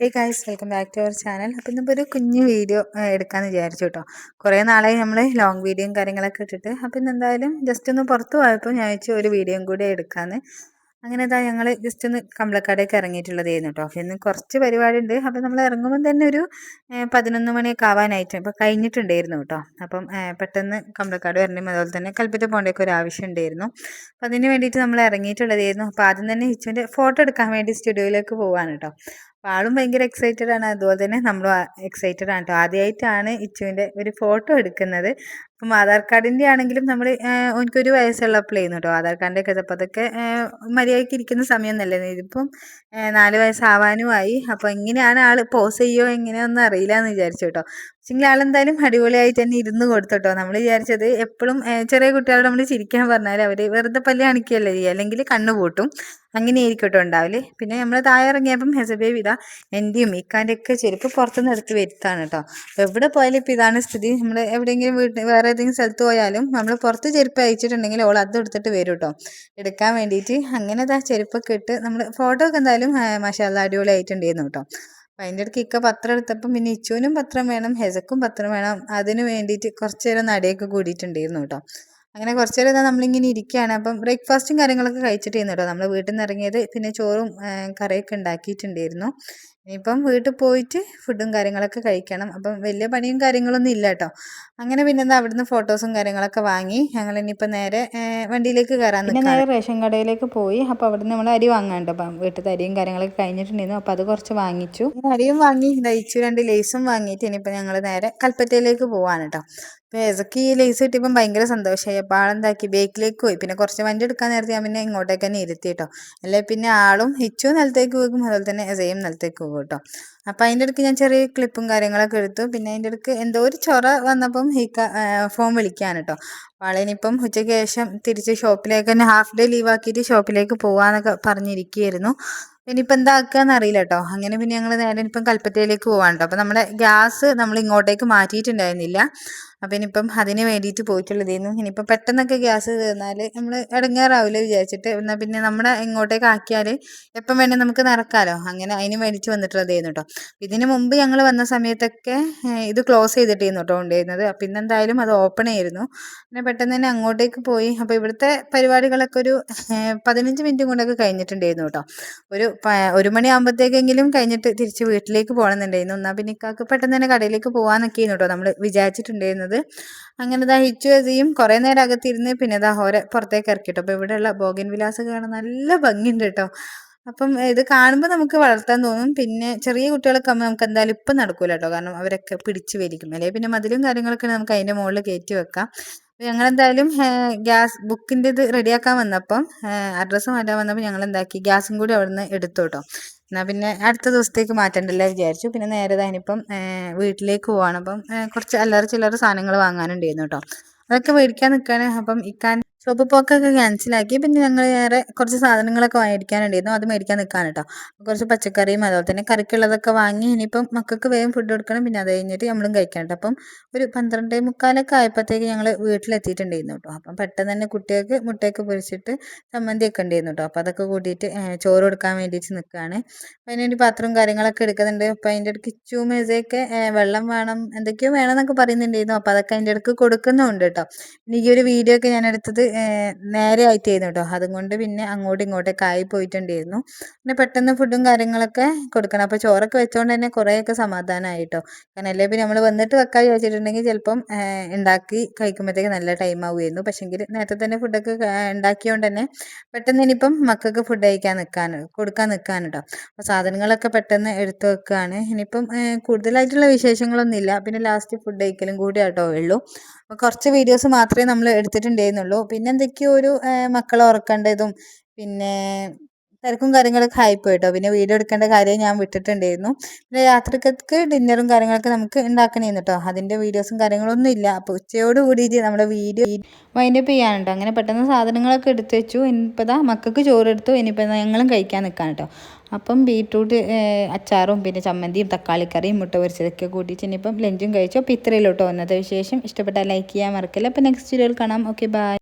Hey guys welcome back to our channel അപ്പോൾ ഇന്നിപ്പോൾ ഒരു കുഞ്ഞു വീഡിയോ എടുക്കാമെന്ന് വിചാരിച്ചു കേട്ടോ കുറേ നാളായി നമ്മൾ ലോങ് വീഡിയോയും കാര്യങ്ങളൊക്കെ ഇട്ടിട്ട്. അപ്പോൾ ഇന്ന് എന്തായാലും ജസ്റ്റ് ഒന്ന് പുറത്ത് പോയപ്പോൾ ഞാൻ വെച്ച് ഒരു വീഡിയോയും കൂടി എടുക്കാമെന്ന് അങ്ങനെ ഇതാ ഞങ്ങൾ ജസ്റ്റ് ഒന്ന് കമ്പളക്കാടേക്ക് ഇറങ്ങിയിട്ടുള്ളതായിരുന്നു കേട്ടോ അപ്പോൾ ഇന്ന് കുറച്ച് പരിപാടി ഉണ്ട് അപ്പോൾ നമ്മൾ ഇറങ്ങുമ്പോൾ തന്നെ ഒരു പതിനൊന്ന് മണിയൊക്കെ ആവാനായിട്ട് അപ്പോൾ കഴിഞ്ഞിട്ടുണ്ടായിരുന്നു കേട്ടോ അപ്പം പെട്ടെന്ന് കമ്പളക്കാട് വരണം അതുപോലെ തന്നെ കൽപ്പറ്റ പോകേണ്ടൊക്കെ ഒരു ആവശ്യം ഉണ്ടായിരുന്നു. അപ്പം അതിന് വേണ്ടിയിട്ട് നമ്മൾ ഇറങ്ങിയിട്ടുള്ളതായിരുന്നു അപ്പോൾ ആദ്യം തന്നെ ഹിച്ചുവിന്റെ ഫോട്ടോ എടുക്കാൻ വേണ്ടി സ്റ്റുഡിയോയിലേക്ക് പോവാണ് കേട്ടോ ആളും ഭയങ്കര എക്സൈറ്റഡ് ആണ്. അതുപോലെ തന്നെ നമ്മളും എക്സൈറ്റഡ് ആണ് കേട്ടോ ആദ്യമായിട്ടാണ് ഇച്ചുവിന്റെ ഒരു ഫോട്ടോ എടുക്കുന്നത്. അപ്പം ആധാർ കാർഡിന്റെ ആണെങ്കിലും നമ്മൾ എനിക്കൊരു വയസ്സുള്ളപ്പോഴായിരുന്നു കേട്ടോ ആധാർ കാർഡിന്റെ ഒക്കെ അപ്പോൾ അതൊക്കെ മര്യാദയ്ക്ക് ഇരിക്കുന്ന സമയമൊന്നുമല്ലേ ഇതിപ്പം നാല് വയസ്സാവാനുമായി അപ്പോൾ എങ്ങനെയാണ് ആൾ പോസ് ചെയ്യുമോ എങ്ങനെയാണെന്ന് അറിയില്ല എന്ന് വിചാരിച്ചു കേട്ടോ പക്ഷെങ്കിൽ എന്തായാലും അടിപൊളിയായി തന്നെ ഇരുന്ന് കൊടുത്തോട്ടോ. നമ്മൾ വിചാരിച്ചത് എപ്പോഴും ചെറിയ കുട്ടികളോട് നമ്മൾ ചിരിക്കാൻ പറഞ്ഞാൽ അവർ വെറുതെ പല്ല് കാണിക്കുകയല്ലേ ചെയ്യുക. അല്ലെങ്കിൽ കണ്ണു പൂട്ടും. അങ്ങനെ ആയിരിക്കട്ടോ ഉണ്ടാവില്ലേ പിന്നെ നമ്മൾ താഴെ ഇറങ്ങിയപ്പം ഹെസബേ വിത എന്റെയും ഇക്കാന്റെ ഒക്കെ ചെരുപ്പ് പുറത്തുനിന്ന് എടുത്ത് വരുത്താണ് കേട്ടോ അപ്പോൾ എവിടെ പോയാലും ഇപ്പോൾ ഇതാണ് സ്ഥിതി. നമ്മൾ എവിടെയെങ്കിലും വീട്ടിൽ വേറെ ഏതെങ്കിലും സ്ഥലത്ത് പോയാലും നമ്മൾ പുറത്ത് ചെരുപ്പ് അയച്ചിട്ടുണ്ടെങ്കിൽ ഓൾ അത് എടുത്തിട്ട് വരും കേട്ടോ എടുക്കാൻ വേണ്ടിയിട്ട് അങ്ങനെ ഇതാ ചെരുപ്പൊക്കെ ഇട്ട് നമ്മൾ ഫോട്ടോ ഒക്കെ എന്തായാലും മഷാല അടിപൊളിയായിട്ടുണ്ടായിരുന്നു കേട്ടോ അപ്പം അതിന്റെ ഇടയ്ക്ക് ഇക്ക പത്രം എടുത്തപ്പം പിന്നെ ഇച്ചുവിനും പത്രം വേണം ഹെസക്കും പത്രം വേണം. അതിന് വേണ്ടിയിട്ട് കുറച്ച് നേരം നടയൊക്കെ കൂടിയിട്ടുണ്ടായിരുന്നു കേട്ടോ അങ്ങനെ കുറച്ച് നേരം നമ്മളിങ്ങനെ ഇരിക്കുകയാണ് അപ്പം ബ്രേക്ക്ഫാസ്റ്റും കാര്യങ്ങളൊക്കെ കഴിച്ചിട്ടായിരുന്നു കേട്ടോ നമ്മൾ വീട്ടിൽ നിന്ന് ഇറങ്ങിയത് പിന്നെ ചോറും കറിയൊക്കെ ഉണ്ടാക്കിയിട്ടുണ്ടായിരുന്നു. ഇനിയിപ്പം വീട്ടിൽ പോയിട്ട് ഫുഡും കാര്യങ്ങളൊക്കെ കഴിക്കണം. അപ്പം വലിയ പണിയും കാര്യങ്ങളൊന്നും ഇല്ല കേട്ടോ. അങ്ങനെ പിന്നെ എന്താ അവിടുന്ന് ഫോട്ടോസും കാര്യങ്ങളൊക്കെ വാങ്ങി ഞങ്ങൾ ഇനിയിപ്പോൾ നേരെ വണ്ടിയിലേക്ക് കയറാൻ പിന്നെ നേരെ റേഷൻ കടയിലേക്ക് പോയി. അപ്പോൾ അവിടുന്ന് നമ്മൾ അരി വാങ്ങാണ്ട് അപ്പം വീട്ടിലത്തെ അരിയും കാര്യങ്ങളൊക്കെ കഴിഞ്ഞിട്ടുണ്ടായിരുന്നു. അപ്പോൾ അത് കുറച്ച് വാങ്ങിച്ചു. അരിയും വാങ്ങി ദഹിച്ചു രണ്ട് ലേസും വാങ്ങിയിട്ട് ഇനിയിപ്പോൾ ഞങ്ങൾ നേരെ കൽപ്പറ്റയിലേക്ക് പോവാണ് കേട്ടോ. അപ്പോൾ ഏതൊക്കെ ഈ ലേസ് കിട്ടിയപ്പം ഭയങ്കര സന്തോഷമായി. അപ്പോൾ ആളെന്താക്കി? ബേക്കിലേക്ക് പോയി. പിന്നെ കുറച്ച് വണ്ടി എടുക്കാൻ നേരത്തെ ഞാൻ പിന്നെ ഇങ്ങോട്ടേക്ക് തന്നെ ഇരുത്തി കേട്ടോ. അല്ലെ പിന്നെ ആളും ഹിച്ചു നിലത്തേക്ക് പോകും അതുപോലെ തന്നെ എസയും നിലത്തേക്ക് പോകും കേട്ടോ. അപ്പം അതിന്റെ ഇടയ്ക്ക് ഞാൻ ചെറിയ ക്ലിപ്പും കാര്യങ്ങളൊക്കെ എടുത്തു. പിന്നെ അതിന്റെ ഇടയ്ക്ക് എന്തോ ഒരു ചൊറ വന്നപ്പം ഹീക്ക ഫോൺ വിളിക്കാൻ കേട്ടോ ആളിനിപ്പം ഉച്ചയ്ക്ക് ശേഷം തിരിച്ച് ഷോപ്പിലേക്ക് തന്നെ ഹാഫ് ഡേ ലീവ് ആക്കിയിട്ട് ഷോപ്പിലേക്ക് പോകാമെന്നൊക്കെ പറഞ്ഞിരിക്കുകയായിരുന്നു ഇനിയിപ്പോൾ എന്താക്കാന്ന് അറിയില്ല കേട്ടോ അങ്ങനെ പിന്നെ ഞങ്ങൾ നേരെ ഇപ്പം കൽപ്പറ്റയിലേക്ക് പോകാൻ കേട്ടോ അപ്പോൾ നമ്മുടെ ഗ്യാസ് നമ്മൾ ഇങ്ങോട്ടേക്ക് മാറ്റിയിട്ടുണ്ടായിരുന്നില്ല. അപ്പം ഇനിയിപ്പം അതിന് വേണ്ടിയിട്ട് പോയിട്ടുള്ളതായിരുന്നു ഇനിയിപ്പം പെട്ടെന്നൊക്കെ ഗ്യാസ് തീർന്നാൽ നമ്മൾ ഇടങ്ങാറാവില്ല വിചാരിച്ചിട്ട്. എന്നാൽ പിന്നെ നമ്മുടെ ഇങ്ങോട്ടേക്ക് ആക്കിയാൽ എപ്പം വേണേൽ നമുക്ക് നടക്കാമല്ലോ അങ്ങനെ അതിന് വേണ്ടിയിട്ട് വന്നിട്ടുള്ളതായിരുന്നു കേട്ടോ ഇതിന് മുമ്പ് ഞങ്ങൾ വന്ന സമയത്തൊക്കെ ഇത് ക്ലോസ് ചെയ്തിട്ടായിരുന്നു കേട്ടോ ഉണ്ടായിരുന്നത്. അപ്പം ഇന്നെന്തായാലും അത് ഓപ്പൺ ആയിരുന്നു. പിന്നെ പെട്ടെന്ന് തന്നെ അങ്ങോട്ടേക്ക് പോയി. അപ്പോൾ ഇവിടുത്തെ പരിപാടികളൊക്കെ ഒരു പതിനഞ്ച് മിനിറ്റ് കൊണ്ടൊക്കെ കഴിഞ്ഞിട്ടുണ്ടായിരുന്നു കേട്ടോ. ഒരു ഒരു മണിയാകുമ്പോഴത്തേക്കെങ്കിലും കഴിഞ്ഞിട്ട് തിരിച്ച് വീട്ടിലേക്ക് പോകണമെന്നുണ്ടായിരുന്നു. എന്നാൽ പിന്നെ ഇക്കാക്ക് പെട്ടെന്ന് തന്നെ കടയിലേക്ക് പോകാമെന്നൊക്കെയായിരുന്നു കേട്ടോ നമ്മൾ വിചാരിച്ചിട്ടുണ്ടായിരുന്നത്. അങ്ങനെ ദാ ഹിച്ചു എസിയും കുറേ നേരം അകത്തിരുന്ന് പിന്നെ ദാ ഓരെ പുറത്തേക്ക് ഇറക്കി കേട്ടോ. അപ്പോൾ ഇവിടെയുള്ള ബോഗൻ വിലാസൊക്കെ കാണാൻ നല്ല ഭംഗിയുണ്ട് കേട്ടോ. അപ്പം ഇത് കാണുമ്പോൾ നമുക്ക് വളർത്താൻ തോന്നും. പിന്നെ ചെറിയ കുട്ടികളൊക്കെ ആകുമ്പോൾ നമുക്ക് എന്തായാലും ഇപ്പം നടക്കൂല കേട്ടോ. കാരണം അവരൊക്കെ പിടിച്ച് വലിക്കും. അല്ലെങ്കിൽ പിന്നെ മതിലും കാര്യങ്ങളൊക്കെ നമുക്ക് അതിന്റെ മുകളിൽ കയറ്റി വെക്കാം. ഞങ്ങളെന്തായാലും ഗ്യാസ് ബുക്കിന്റെ ഇത് റെഡിയാക്കാൻ വന്നപ്പം അഡ്രസ്സ് മാറ്റാൻ വന്നപ്പോൾ ഞങ്ങൾ എന്താക്കി ഗ്യാസും കൂടി അവിടെ നിന്ന് എടുത്തു കേട്ടോ എന്നാൽ പിന്നെ അടുത്ത ദിവസത്തേക്ക് മാറ്റണ്ടല്ലോ വിചാരിച്ചു. പിന്നെ നേരെ തനിപ്പം വീട്ടിലേക്ക് പോവാണ്. അപ്പം കുറച്ച് അല്ലറ ചില്ലറ സാധനങ്ങൾ വാങ്ങാനുണ്ടായിരുന്നു കേട്ടോ. അതൊക്കെ മേടിക്കാൻ നിൽക്കുകയാണ് അപ്പം ഇക്കാൻ ഷോപ്പ് പോക്കൊക്കെ ക്യാൻസലാക്കി പിന്നെ ഞങ്ങൾ വേറെ കുറച്ച് സാധനങ്ങളൊക്കെ മേടിക്കാനുണ്ടായിരുന്നു അത് മേടിക്കാൻ നിൽക്കാൻ കേട്ടോ കുറച്ച് പച്ചക്കറിയും അതുപോലെ തന്നെ കറിക്കുള്ളതൊക്കെ വാങ്ങി ഇനിയിപ്പം മക്കൾക്ക് വേഗം ഫുഡ് കൊടുക്കണം. പിന്നെ അത് കഴിഞ്ഞിട്ട് നമ്മളും കഴിക്കാൻ കേട്ടോ അപ്പം ഒരു പന്ത്രണ്ടേ മുക്കാലൊക്കെ ആയപ്പോഴത്തേക്ക് ഞങ്ങൾ വീട്ടിലെത്തിയിട്ടുണ്ടായിരുന്നു കേട്ടോ അപ്പം പെട്ടെന്ന് തന്നെ കുട്ടികൾക്ക് മുട്ടയൊക്കെ പൊരിച്ചിട്ട് ചമ്മന്തിയൊക്കെ ഉണ്ടായിരുന്നു കേട്ടോ അപ്പോൾ അതൊക്കെ കൂട്ടിയിട്ട് ചോറ് കൊടുക്കാൻ വേണ്ടിയിട്ട് നിൽക്കുകയാണ് അപ്പം അതിനുവേണ്ടി പാത്രവും കാര്യങ്ങളൊക്കെ എടുക്കുന്നുണ്ട്. അപ്പം അതിന്റെ ഇടയ്ക്ക് ഇച്ചു മേസയൊക്കെ വെള്ളം വേണം എന്തൊക്കെയോ വേണം എന്നൊക്കെ പറയുന്നുണ്ടായിരുന്നു. അപ്പോൾ അതൊക്കെ അതിന്റെ ഇടയ്ക്ക് കൊടുക്കുന്നുണ്ട് കേട്ടോ പിന്നെ ഈ ഒരു വീഡിയോ ഒക്കെ ഞാൻ എടുത്തത് നേരെ ആയിട്ടായിരുന്നു കേട്ടോ അതുകൊണ്ട് പിന്നെ അങ്ങോട്ടും ഇങ്ങോട്ടൊക്കെ ആയി പോയിട്ടുണ്ടായിരുന്നു. പിന്നെ പെട്ടെന്ന് ഫുഡും കാര്യങ്ങളൊക്കെ കൊടുക്കണം. അപ്പോൾ ചോറൊക്കെ വെച്ചോണ്ട് തന്നെ കുറേയൊക്കെ സമാധാനമായി കേട്ടോ കാരണം അല്ലെങ്കിൽ പിന്നെ നമ്മൾ വന്നിട്ട് വെക്കാൻ വിചാരിച്ചിട്ടുണ്ടെങ്കിൽ ചിലപ്പം ഉണ്ടാക്കി കഴിക്കുമ്പോഴത്തേക്ക് നല്ല ടൈം ആവുമായിരുന്നു. പക്ഷേങ്കിൽ നേരത്തെ തന്നെ ഫുഡൊക്കെ ഉണ്ടാക്കിയോണ്ട് തന്നെ പെട്ടെന്ന് ഇനിയിപ്പം മക്കൾക്ക് ഫുഡ് കഴിക്കാൻ നിൽക്കാൻ കൊടുക്കാൻ നിൽക്കാൻ കേട്ടോ അപ്പോൾ സാധനങ്ങളൊക്കെ പെട്ടെന്ന് എടുത്തു വെക്കുകയാണ് ഇനിയിപ്പം കൂടുതലായിട്ടുള്ള വിശേഷങ്ങളൊന്നുമില്ല. പിന്നെ ലാസ്റ്റ് ഫുഡ് കഴിക്കലും കൂടി കേട്ടോ ഉള്ളൂ. കുറച്ച് വീഡിയോസ് മാത്രമേ നമ്മൾ എടുത്തിട്ടുണ്ടായിരുന്നുള്ളൂ. പിന്നെ എന്തൊക്കെയോ ഒരു മക്കളെ ഉറക്കേണ്ടതും പിന്നെ തിരക്കും കാര്യങ്ങളൊക്കെ ആയിപ്പോയി കേട്ടോ പിന്നെ വീഡിയോ എടുക്കേണ്ട കാര്യം ഞാൻ വിട്ടിട്ടുണ്ടായിരുന്നു. പിന്നെ രാത്രിക്കത്തേക്ക് ഡിന്നറും കാര്യങ്ങളൊക്കെ നമുക്ക് ഉണ്ടാക്കണേന്ന് കേട്ടോ അതിന്റെ വീഡിയോസും കാര്യങ്ങളൊന്നും ഇല്ല. അപ്പോൾ ഉച്ചയോട് കൂടിയിട്ട് നമ്മുടെ വീഡിയോ വൈൻഡപ്പ് ചെയ്യാനുണ്ടോ? അങ്ങനെ പെട്ടെന്ന് സാധനങ്ങളൊക്കെ എടുത്തു വെച്ചു. ഇനിയിപ്പോൾ ഇതാ മക്കൾക്ക് ചോറെടുത്തു. ഇനിയിപ്പോൾ ഞങ്ങളും കഴിക്കാൻ നിൽക്കാം കേട്ടോ അപ്പം ബീട്രൂട്ട് അച്ചാറും പിന്നെ ചമ്മന്തിയും തക്കാളിക്കറിയും മുട്ട പൊരിച്ചതൊക്കെ കൂട്ടിയിട്ട് ഇനിയിപ്പം ലഞ്ചും കഴിച്ചു. അപ്പോൾ ഇത്രയിലോട്ട് വന്നത് വിശേഷം. ഇഷ്ടപ്പെട്ടാൽ ലൈക്ക് ചെയ്യാൻ മറക്കില്ല. അപ്പോൾ നെക്സ്റ്റ് വീഡിയോയിൽ കാണാം. Okay bye